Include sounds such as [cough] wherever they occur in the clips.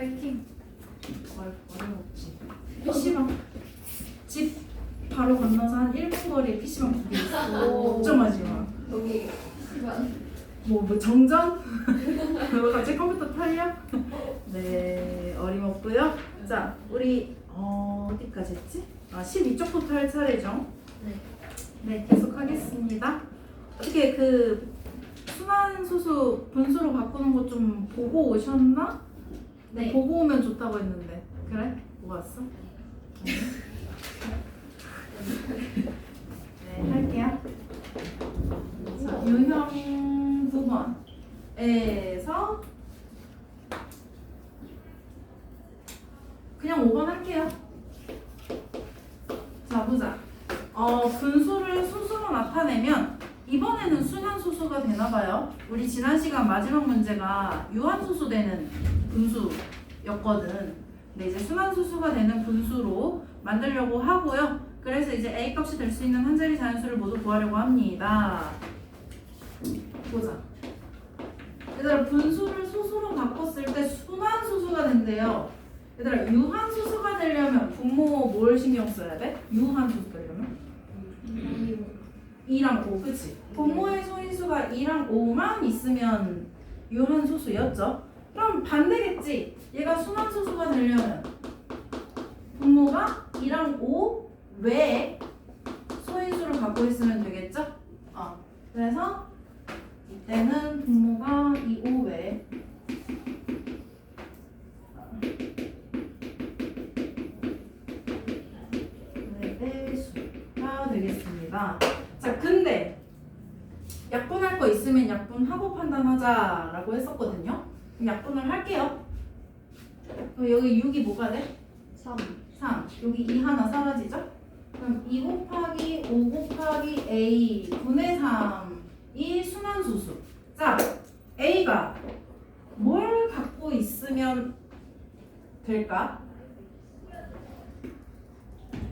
파이팅. 어, 어려웠지. PC방. 집 바로 건너서 한 1분 거리에 PC방 두개 있어. 오. 걱정하지 마. 여기 시간 뭐, 뭐 정전? 너 [laughs] 갑자기 컴퓨터 탈려? 네, 어림없고요. 자, 우리 어, 어디까지 했지? 아, 12쪽부터 할 차례죠. 네. 네, 계속 하겠습니다. 어떻게 그 순환 소수 분수로 바꾸는 거 좀 보고 오셨나? 네. 보고 오면 좋다고 했는데. 그래? 보고 왔어? [laughs] 네, 할게요. 자, 유형 9번에서 그냥 5번 할게요. 자, 보자. 어, 분수를 수수로 나타내면 이번에는 순환수수가 되나봐요. 우리 지난 시간 마지막 문제가 유한수수 되는 분수였거든. 근데 이제 순환수수가 되는 분수로 만들려고 하고요. 그래서 이제 A 값이 될 수 있는 한 자리 자연수를 모두 구하려고 합니다. 보자. 얘들아 분수를 수수로 바꿨을 때 순환수수가 된대요. 얘들아 유한수수가 되려면 분모 뭘 신경 써야 돼? 유한수수 되려면? 2랑 5 그치? 분모의 소인수가 2랑 5만 있으면 유한소수였죠? 그럼 반대겠지? 얘가 순환소수가 되려면 분모가 2랑 5 외에 소인수를 갖고 있으면 되겠죠? 어. 그래서 이때는 분모가 2, 5 외에 네, 수가 되겠습니다. 자, 근데 약분할 거 있으면 약분하고 판단하자라고 했었거든요. 그럼 약분을 할게요. 그럼 여기 6이 뭐가 돼? 3 3. 여기 2 하나 사라지죠? 그럼 2 곱하기 5 곱하기 A 분의 3이 순환수수. 자, A가 뭘 갖고 있으면 될까?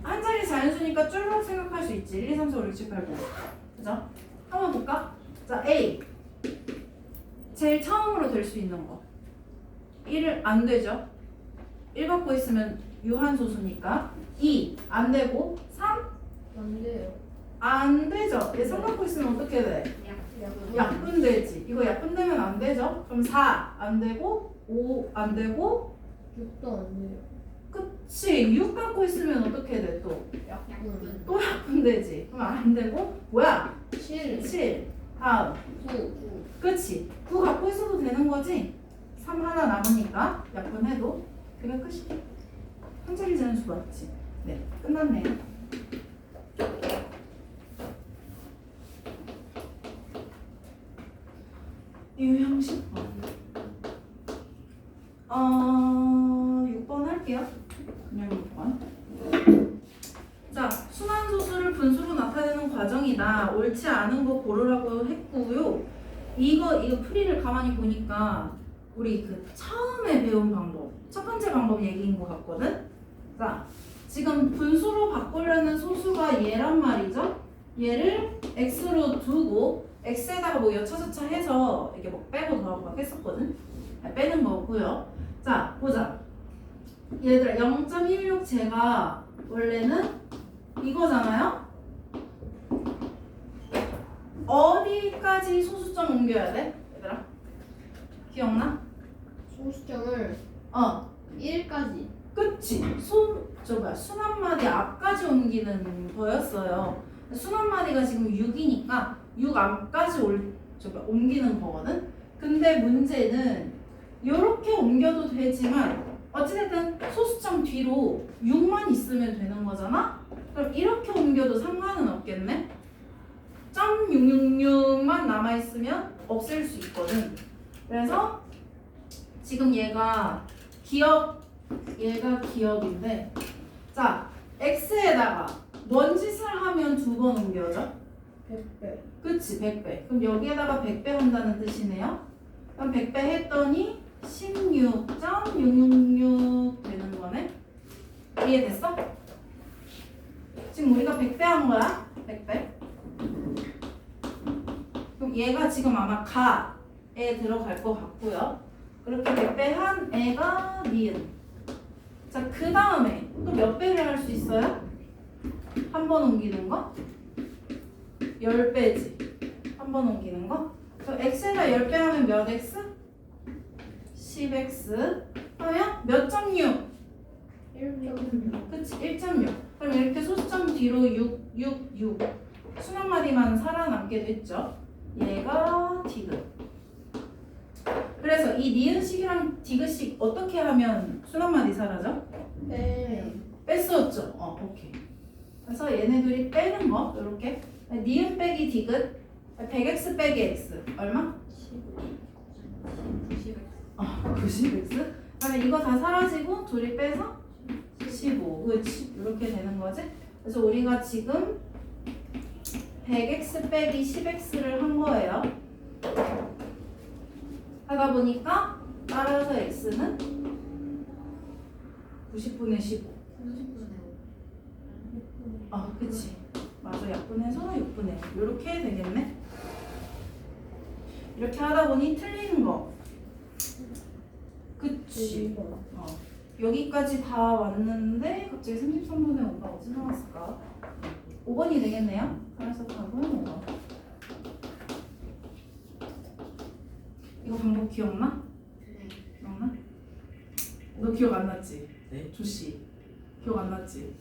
한 자리 자연수니까 쭉 생각할 수 있지. 1, 2, 3, 4, 5, 6, 7, 8, 9. 그죠? 한번 볼까? 자, A. 제일 처음으로 될 수 있는 거. 1을 안 되죠? 1 갖고 있으면 유한소수니까 2. 안 되고 3. 안 돼요 안 되죠? 얘3 갖고 있으면 어떻게 돼? 약분 약분 되지. 이거 약분 되면 안 되죠? 그럼 4. 안 되고 5. 안 되고 6도 안 돼요 그치. 6 갖고 있으면 어떻게 돼 또? 약분 또 약분 되지. 그럼 안 되고 뭐야? 7 7. 다음. 9 그치. 9 갖고 있어도 되는 거지? 3 하나 남으니까 약분해도 그게 끝이야. 한 자리 자연수 맞지? 네. 끝났네요. 유형 10번. 어, 6번 할게요. 그냥 6번. 자, 순환소수를 분수로 나타내는 과정이다. 옳지 않은 거 고르라고 했고요. 이거 이거 풀이를 가만히 보니까 우리 그 처음에 배운 방법 첫 번째 방법 얘기인 것 같거든. 자, 지금 분수로 바꾸려는 소수가 얘란 말이죠. 얘를 x로 두고 x에다가 뭐 여차저차 해서 이렇게 뭐 빼고 더하고 막 했었거든. 아, 빼는 거고요. 자, 보자. 얘들아 0.16 제가 원래는 이거잖아요. 어디까지 소수점 옮겨야 돼? 얘들아 기억나? 소수점을 어 1까지 그치 순저 뭐야 순한 마디 앞까지 옮기는 거였어요. 순한 마디가 지금 6이니까 6 앞까지 올 저기 옮기는 거거든? 근데 문제는 이렇게 옮겨도 되지만 어찌됐든 소수점 뒤로 6만 있으면 되는 거잖아? 그럼 이렇게 옮겨도 상관은 없겠네? 0.666만 남아 있으면 없앨 수 있거든. 그래서 지금 얘가 기억 얘가 기억인데 자 x에다가 뭔 짓을 하면 두 번 옮겨져? 100배. 그치 100배. 그럼 여기에다가 100배 한다는 뜻이네요. 그럼 100배 했더니 16.666 되는 거네? 이해됐어? 지금 우리가 100배 한 거야? 100배? 그럼 얘가 지금 아마 가에 들어갈 것 같고요. 그렇게 몇배한 애가 니은. 자, 그 다음에 또 몇 배를 할 수 있어요? 한 번 옮기는 거? 10배지. 한 번 옮기는 거? 그럼 x에다 10배 하면 몇 x? 10x. 그러면 몇 점 6? 1.6 그치 1.6 그럼 이렇게 소수점 뒤로 6, 6, 6 수능 마디만 살아남게 됐죠 얘가 디귿 그래서 이 니은식이랑 디귿식 어떻게 하면 마디 사라져? 네. 뺐었죠. 어 오케이. 그래서 얘네들이 빼는 거 이렇게. 니은 빼기 디귿 100x 빼기 x 얼마? 90아 90x 그러면 이거 다 사라지고 둘이 빼서 15 그렇지 이렇게 되는 거지? 그래서 우리가 지금 100x 빼기 10x를 한 거예요 하다 보니까 따라서 x는 90분의 15 아, 그치. 맞아. 약분해서 6분의 1. 이렇게 되겠네. 이렇게 하다 보니 틀리는 거. 그치. 어. 여기까지 다 왔는데 갑자기 33분의 5가 어디 나왔을까? 5번이 되겠네요. 그래서 답은 5번. 이거 방법 기억나? 기억나? 너 기억 안 났지? 네? 조씨. 기억 안 났지?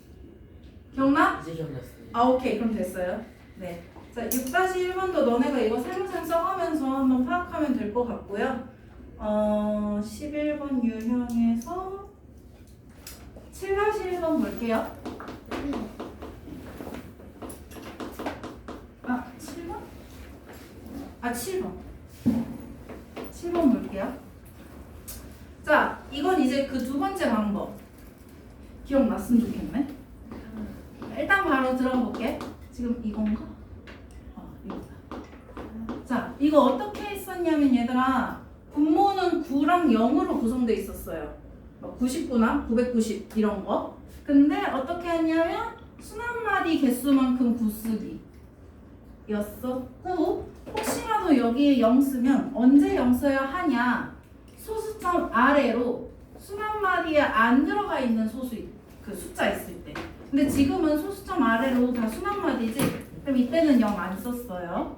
기억나? 이제 기억났어요. 아 오케이 그럼 됐어요 네. 자 6-1번도 너네가 이거 살살 써가면서 한번 파악하면 될 것 같고요 어 11번 유형에서 7-1번 볼게요 아 7번? 아 7번 7번 볼게요 자 이건 이제 그 두 번째 방법 기억났으면 좋겠네 일단 바로 들어볼게. 지금 이건가? 어, 이거다. 자, 이거 어떻게 했었냐면 얘들아, 분모는 9랑 0으로 구성돼 있었어요. 뭐 99나 990 이런 거. 근데 어떻게 했냐면 순환마디 개수만큼 구쓰기 였었고 혹시 라도 여기에 0 쓰면 언제 0 써야 하냐? 소수점 아래로 순환마디에 안 들어가 있는 소수 그 숫자 있을 때. 근데 지금은 소수점 아래로 다 순환마디지? 그럼 이때는 0 안 썼어요.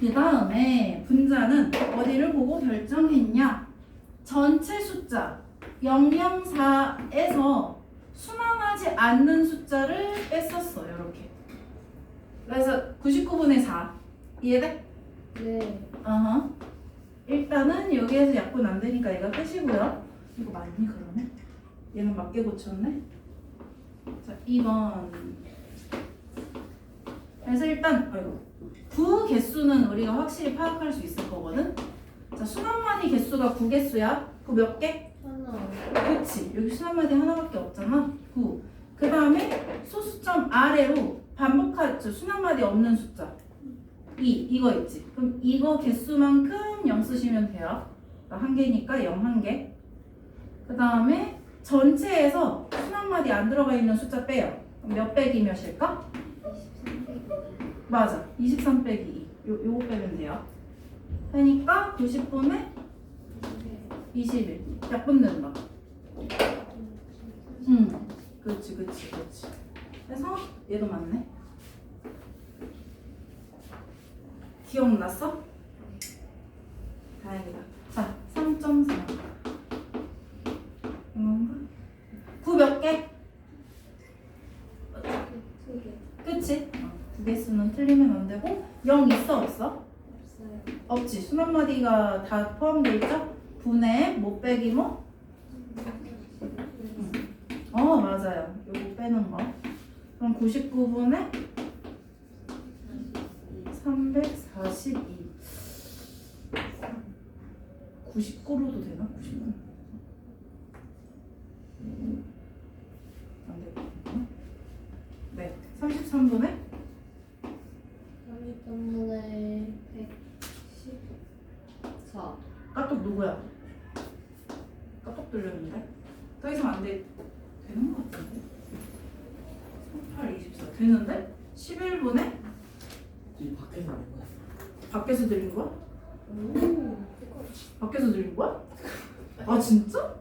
그 다음에 분자는 어디를 보고 결정했냐? 전체 숫자 004에서 순환하지 않는 숫자를 뺐었어요 이렇게. 그래서 99분의 4 이해돼? 네. 일단은 여기에서 약분 안 되니까 얘가 끝이고요. 이거 맞니 그러네? 얘는 맞게 고쳤네. 자, 2번. 그래서 일단 아이고 구 개수는 우리가 확실히 파악할 수 있을 거거든. 자, 순환마디 개수가 9 개수야. 그 몇 개? 하나 그치. 여기 순환마디 하나밖에 없잖아. 9. 그 다음에 소수점 아래로 반복할 저 순환마디 없는 숫자. 2 이거 있지. 그럼 이거 개수만큼 0 쓰시면 돼요. 그러니까 한 개니까 0 한 개. 그 다음에 전체에서 순환마디 안 들어가 있는 숫자 빼요. 그럼 몇 빼기 몇일까? 23 맞아. 23 빼기 2. 요, 요거 빼면 돼요. 그러니까 90분의 21. 약분 된다. 응. 그렇지, 그렇지, 그렇지. 그래서 얘도 맞네. 기억났어? 다행이다. 자, 3.4. 이건가? 9몇 개? 그치? 어, 두 개수는 틀리면 안 되고 0 있어 없어? 없지. 순환마디가 다 포함되어 있죠? 분의 못 빼기 뭐? 어 맞아요. 요거 빼는 거. 그럼 99분의 342. 99로도 되나? 99. 안 되겠구나. 네. 33분의 30분의 114 까똑 누구야? 까똑 들렸는데? 더 이상 안 돼. 되는 것 같은데? 38, 24. 되는데? 11분에 이 밖에서 하는 거야. 밖에서 들린 거야? 오 밖에서 들린 거야? 아 진짜?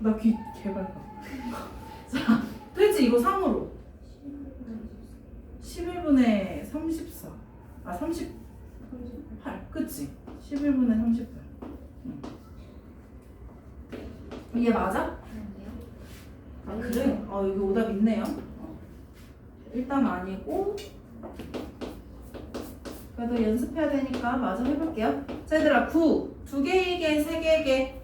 나 귀 개발가. [laughs] 자, 되지 이거 3으로. 11분의 34. 아 38. 그치? 11분의 38. 응. 이게 맞아? 아 그래? 아 여기 오답 있네요. 어. 일단 아니고 그래도 연습해야 되니까 마저 해볼게요. 자 얘들아 9. 두 개에게 세 개에게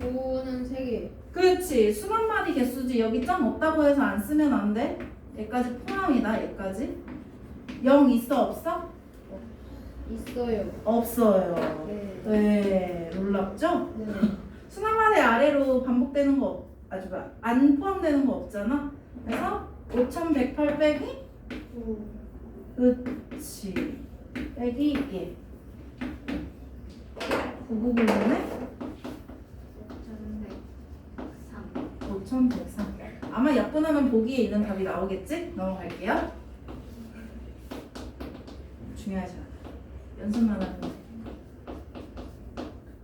9는 3개. 그렇지 수만 마디 개수지 여기 점 없다고 해서 안 쓰면 안 돼. 얘까지 포함이다 얘까지. 0 있어 없어? 있어요. 없어요. 네. 네 놀랍죠? 네. 수만 마디 아래로 반복되는 거 없- 아주 봐. 안 포함되는 거 없잖아. 그래서 5108 빼기 9. 그치 빼기 1 999분에 3. 5103 아마 약분하면 보기에 있는 답이 나오겠지? 넘어갈게요 중요하지 않아 연습만 하면 돼.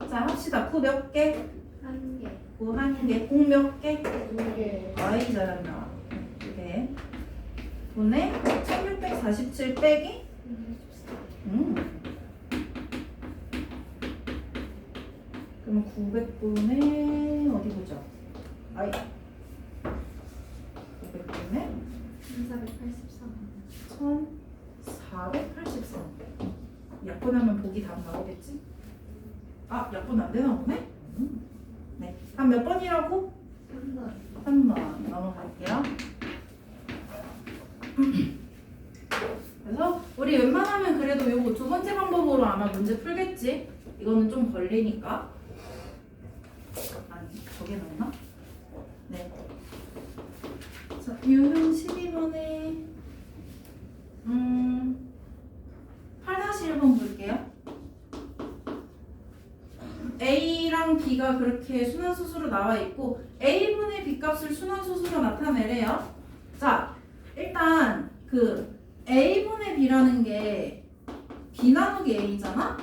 자 합시다 9몇 개? 1개. 9한 개, 0몇 개? 2개. 아이 잘한다 네 분에 1647 빼기 음. 그럼 900분의 어디 보자. 아이. 900분의 1483. 1483. 약분하면 보기 답 나오겠지? 아, 약분 안 되나 보네? 음. 네. 한 몇 번이라고? 3번. 3번 넘어갈게요. 그래서 우리 웬만하면 그래도 요거 두 번째 방법으로 아마 문제 풀겠지? 이거는 좀 걸리니까. 아니, 저게 나오나? 네. 자, 유형 12번에 음 8-1번 볼게요. A랑 B가 그렇게 순환수수로 나와 있고 A분의 B값을 순환수수로 나타내래요. 자, 일단 그 A분의 B라는 게 B 나누기 A잖아?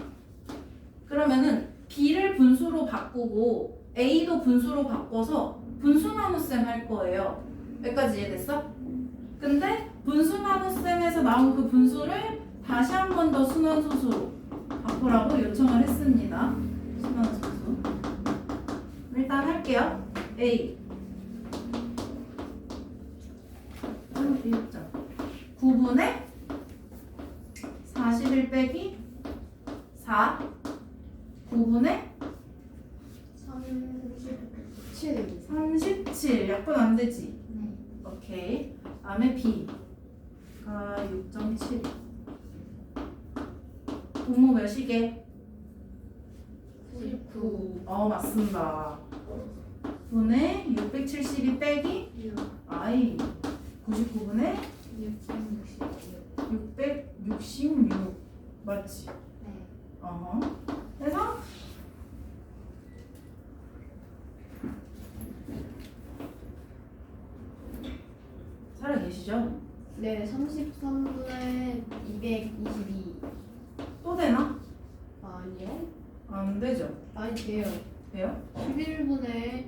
그러면은 B를 분수로 바꾸고 A도 분수로 바꿔서 분수 나눗셈 할 거예요. 여기까지 이해됐어? 근데 분수 나눗셈에서 나온 그 분수를 다시 한 번 더 순환수수로 바꾸라고 요청을 했습니다. 순환수수. 일단 할게요. A. 음, 1점. 9분의 41 빼기 4. 9분의 37. 37. 약분 안 되지? 네. 오케이. 다음에 B가 6.7. 분모 몇이게? 99. 어, 맞습니다. 분의 672 빼기 6. 아이 99분의 666. 666 맞지? 네. 어허. 그래서 살아 계시죠? 네, 33분의 222. 또 되나? 아니요. 안 되죠. 아니, 돼요. 돼요? 11분의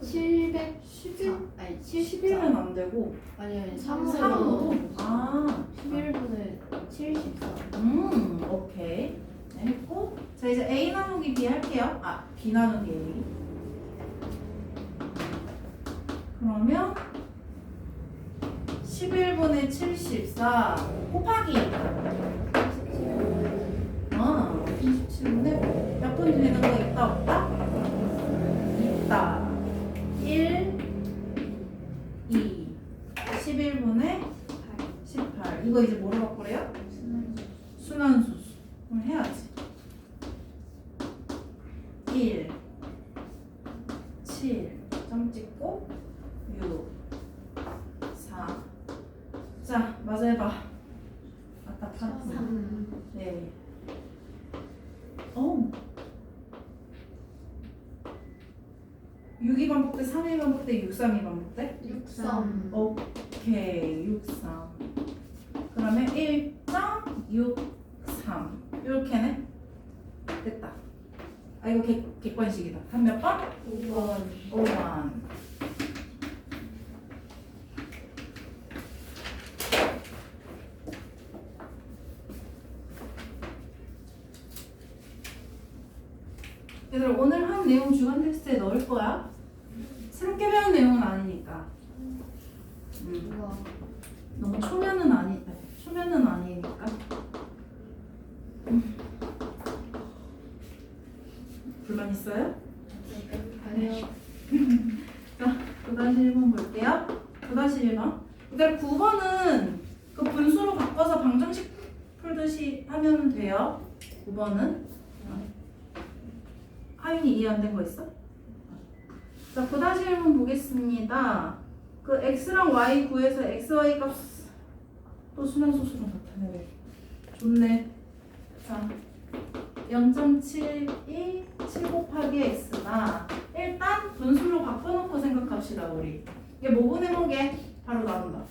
700. 11? 아니, 11은 74. 안 되고 아니, 아니, 3으로 3으로. 아 11분의 74. 음, 오케이. 네, 했고, 자 이제 A 나누기 B 할게요. 아, B 나누기 A. 그러면 11분의 74 곱하기 아, 27분의 몇 분 되는 거 있다 없다? 있다. 1, 2, 11분의 18. 이거 이제 뭐로 바꾸래요? 순환수수. 그럼 해야지. 1, 7, 점 찍고 6, 4. 자, 마저 해봐. 아까. 3. 네. 어. 6이 반복돼, 3이 반복돼, 6, 3이 반복돼? 63. 오케이, 6, 3. 그러면 1.63. 이렇게네? 됐다. 아, 이거 객, 객관식이다. 한 몇 번? 5번 5번. 얘들 오늘 한 내용 주간 테스트에 넣을 거야. 새롭게 배운 내용은 아니니까. 음, 우와 너무 초면은 아니, 초면은 아니니까. 음. 불만 있어요? 아니요 그 다시 1번 볼게요. 그 다시 1번. 그다음 9번은 그 분수로 바꿔서 방정식 풀듯이 하면 돼요. 9번은. 하윤이 이해 안 된 거 있어? 자, 그 다시 1번 보겠습니다. 그 x랑 y 구해서 x, y 값또 수능소수로 나타내래. 좋네. 자, 0.72 7 곱하기 x가 일단 분수로 바꿔놓고 생각합시다 우리. 이게 모분의 목에 바로 나온다.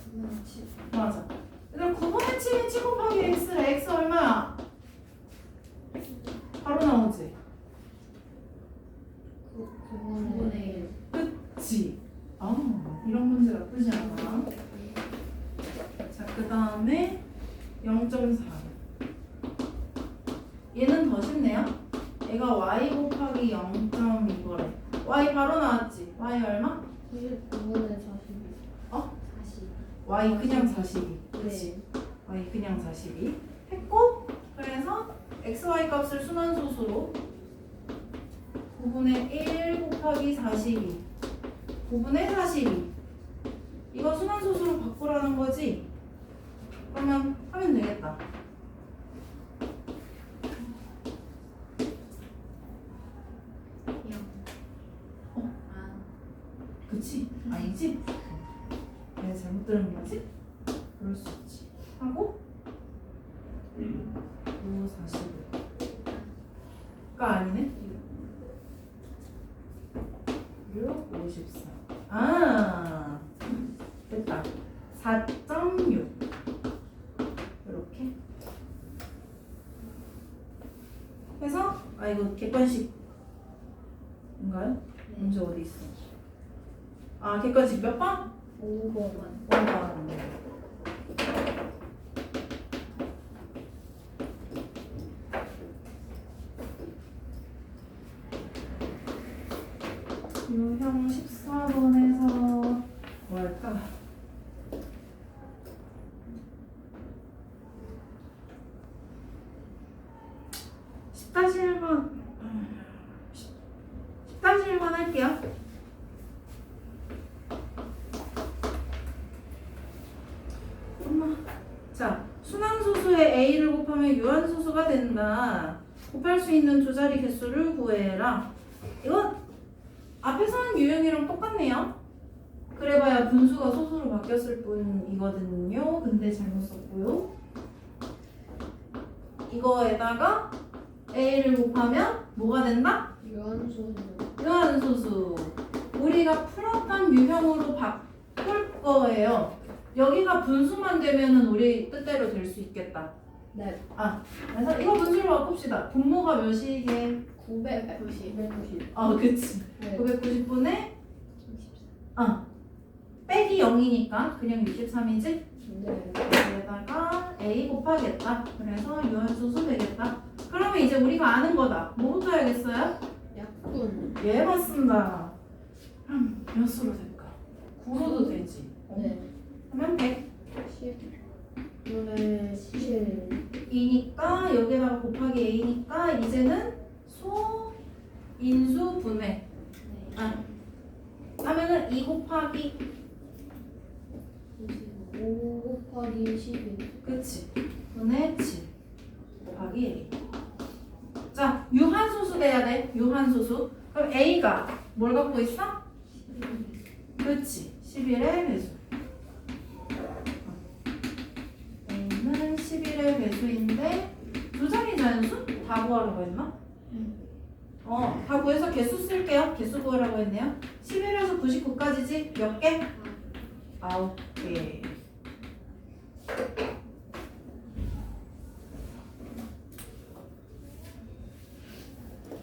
맞아 얘들아 9분의 7이 7 곱하기 x래 x 얼마야? 바로 나오지 9번에 그치 아 이런 문제 나쁘지 않아 자그 다음에 0.4 얘는 더 쉽네요 얘가 y 곱하기 0.2거래 y 바로 나왔지 y 얼마? 99번에 40 어? 40 y 그냥 42 네 y 그냥 42 했고 그래서 xy 값을 순환소수로 9분의 1 곱하기 42 9분의 42 이거 순환소수로 바꾸라는 거지? 그러면 하면 되겠다 영 어? 아 아니지? 내가 잘못 들은 거지? 그럴 수 있지. 하고 5, 45가 아니네? 6, 54 아 됐다. 4.6 이렇게. 해서 아 이거 객관식인가요? 문제 어디 있어? 아 객관식 몇 번? 5번 5번 유형 14번에서 뭐 할까? 십다시 1번 10다시 1번 할게요 엄마 자 순환소수의 a를 곱하면 유한소수가 된다 곱할 수 있는 두 자리 개수를 구해라 이건 앞에서 한 유형이랑 똑같네요 그래봐야 분수가 소수로 바뀌었을 뿐이거든요 근데 잘못 썼고요 이거에다가 a를 곱하면 뭐가 된다? 유한소수. 유한소수. 우리가 풀었던 유형으로 바꿀 거예요. 여기가 분수만 되면은 우리 뜻대로 될 수 있겠다. 네. 그래서 이거 분수로 바꿉시다. 분모가 몇이게? 990 990어 그치. 네. 990분의 어 빼기 0이니까 그냥 63이지 네 여기에다가 a 곱하겠다. 그래서 유한소수 되겠다. 그러면 이제 우리가 아는 거다. 뭐부터 해야겠어요? 약분. 예 맞습니다. 그럼 몇 수로 될까? 9로도 되지. 네. 그러면 100 10 분의 7 2니까 여기다가 곱하기 a니까 이제는 소 인수 분해. 네. 아. 하면은 2 곱하기 5 곱하기 11 그치 분의 7 곱하기 a 자 유한소수 돼야 돼 유한소수 그럼 a가 뭘 갖고 있어? 그치 11의 배수 a는 11의 배수인데 두 자리 자연수? 다 구하라고 했나? 어, 다 구해서 개수 쓸게요. 개수 구하라고 했네요. 11에서 99까지지? 몇 개? 아홉 개.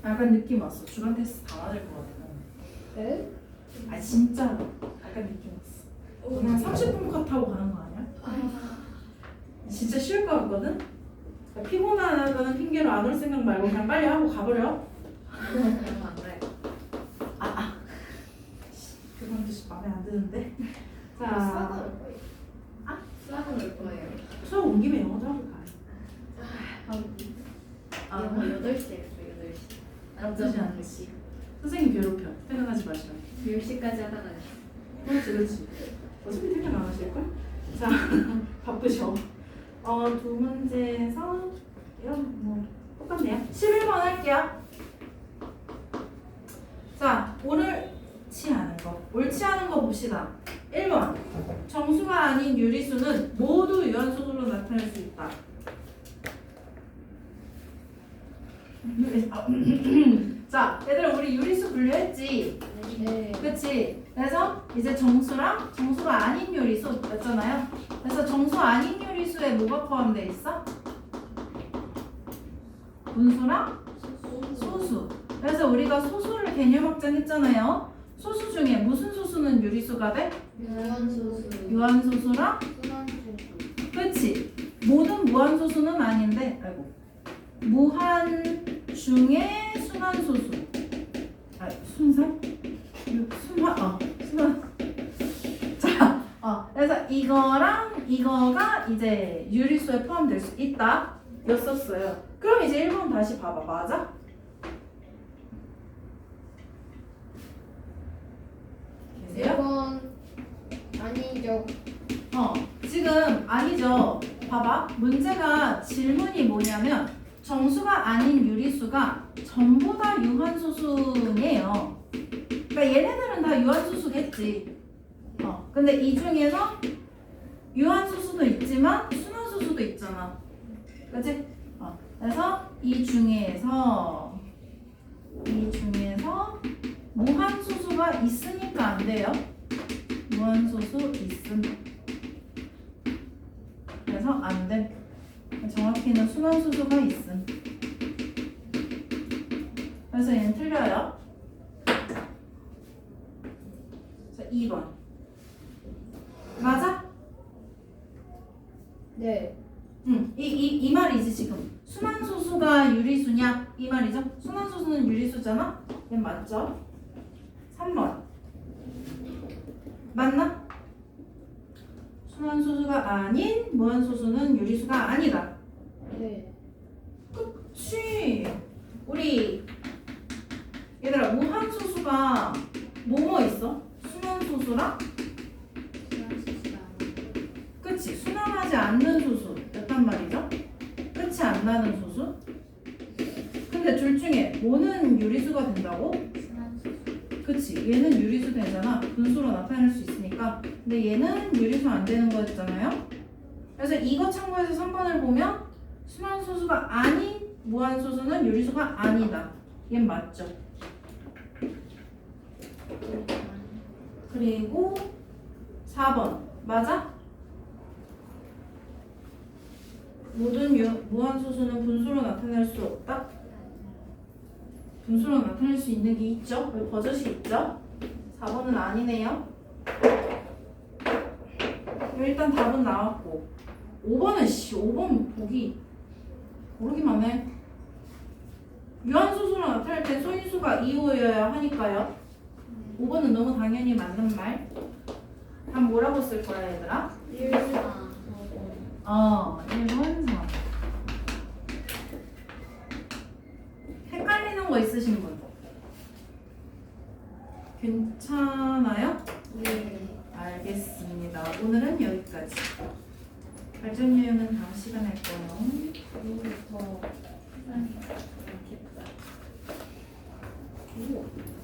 약간 느낌 왔어. 주간 테스트 다 맞을 것 같아. 네? 아 진짜 약간 느낌 왔어. 그냥 30분 컷 하고 가는 거 아니야? 아, 진짜 쉬울 것 같거든? 그러니까 피곤하다는 핑계로 안 올 생각 말고 그냥 빨리 하고 가버려. 안 가요. 그건 좀 마음에 안 드는데. 싸고 자, 싸고 올 거예요. 수업 온 김에 영어도 하고 가. 아, 영어 8시에 했어, 8시. 나쁘지 않지. 선생님 괴롭혀. 퇴근하지 마시라고. 10시까지 하다가 그렇지, 그렇지. 어차피 퇴근 안 하실걸? 자, [laughs] 바쁘셔. 어, 두 문제에서 이런 뭐 똑같네요. 11번 할게요. 자, 옳지 않은 거. 옳지 않은 거 봅시다. 1번. 정수가 아닌 유리수는 모두 유한소수로 나타낼 수 있다. [clears throat] 자, 얘들아 우리 유리수 분류했지? 네. 그치? 그래서 이제 정수랑 정수가 아닌 요리수 였잖아요. 그래서 정수 아닌 요리수에 뭐가 포함되어 있어? 분수랑 소수. 그래서 우리가 소수를 개념 확장했잖아요. 소수 중에 무슨 소수는 유리수가 돼? 유한소수. 유한소수랑 순환소수. 그치? 모든 무한소수는 아닌데 아이고 무한 중에 순환소수 아 순산? 유- 순환 어 순환 [laughs] 자 어, 그래서 이거랑 이거가 이제 유리수에 포함될 수 있다 였었어요 그럼 이제 1번 다시 봐봐 맞아? 계세요? 1번 아니죠. 어, 지금 아니죠. 문제가 질문이 뭐냐면 정수가 아닌 유리수가 전부 다 유한소수예요. 그러니까 얘네들은 다 유한소수겠지. 어, 근데 이 중에서 유한소수도 있지만 순환소수도 있잖아. 그치? 어, 그래서 이 중에서 이 중에서 무한소수가 있으니까 안 돼요. 무한소수 있음. 그래서 안 됨. 정확히는 순환소수가 있음. 그래서 얘는 틀려요. 자, 2번. 맞아? 네. 응. 이, 이, 이 말이지, 지금. 순환소수가 유리수냐? 이 말이죠? 순환소수는 유리수잖아? 얘 맞죠? 3번. 맞나? 순환소수가 아닌 무한소수는 유리수가 아니다. 네. 그치. 우리 얘들아 무한소수가 뭐뭐 있어? 순환소수가 그치 순환하지 않는 소수였단 말이죠. 끝이 안 나는 소수. 근데 둘 중에 뭐는 유리수가 된다고? 그치 얘는 유리수 되잖아 분수로 나타낼 수 있으니까 근데 얘는 유리수 안 되는 거였잖아요 그래서 이거 참고해서 3번을 보면 순환소수가 아닌 무한소수는 유리수가 아니다 얘 맞죠 그리고 4번 맞아? 모든 유, 무한소수는 분수로 나타낼 수 없다? 분수로 나타낼 수 있는 게 있죠? 버젓이 있죠? 4번은 아니네요. 일단 답은 나왔고 5번은 씨 5번 보기 모르기만 해. 유한소수로 나타낼 때 소인수가 2호여야 하니까요. 5번은 너무 당연히 맞는 말. 답 뭐라고 쓸 거야 얘들아? 1, 4, 어, 1번 4. 헷갈리는 거 있으신 분? 괜찮아요? 네. 알겠 습니다. 오늘은 여기까지. 발전 유형은 다음 시간에 할 거예요. 그리고 더. 오.